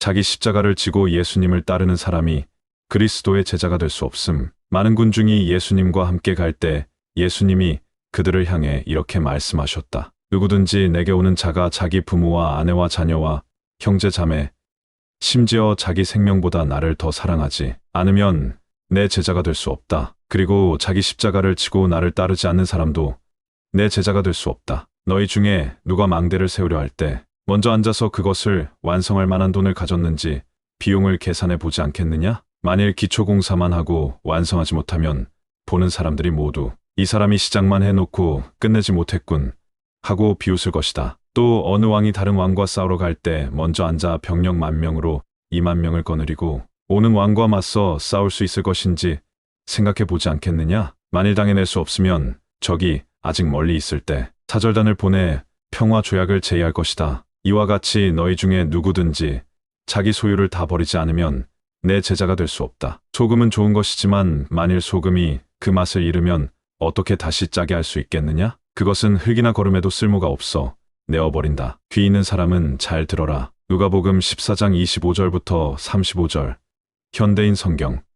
자기 십자가를 지고 예수님을 따르는 사람이 그리스도의 제자가 될 수 없음. 많은 군중이 예수님과 함께 갈 때 예수님이 그들을 향해 이렇게 말씀하셨다. 누구든지 내게 오는 자가 자기 부모와 아내와 자녀와 형제 자매, 심지어 자기 생명보다 나를 더 사랑하지 않으면 내 제자가 될 수 없다. 그리고 자기 십자가를 지고 나를 따르지 않는 사람도 내 제자가 될 수 없다. 너희 중에 누가 망대를 세우려 할 때 먼저 앉아서 그것을 완성할 만한 돈을 가졌는지 비용을 계산해 보지 않겠느냐? 만일 기초공사만 하고 완성하지 못하면 보는 사람들이 모두 이 사람이 시작만 해놓고 끝내지 못했군 하고 비웃을 것이다. 또 어느 왕이 다른 왕과 싸우러 갈 때 먼저 앉아 병력 만 명으로 2만 명을 거느리고 오는 왕과 맞서 싸울 수 있을 것인지 생각해 보지 않겠느냐? 만일 당해낼 수 없으면 적이 아직 멀리 있을 때 사절단을 보내 평화 조약을 제의할 것이다. 이와 같이 너희 중에 누구든지 자기 소유를 다 버리지 않으면 내 제자가 될 수 없다. 소금은 좋은 것이지만 만일 소금이 그 맛을 잃으면 어떻게 다시 짜게 할 수 있겠느냐? 그것은 흙이나 거름에도 쓸모가 없어 내어버린다. 귀 있는 사람은 잘 들어라. 누가복음 14장 25절부터 35절. 현대인 성경.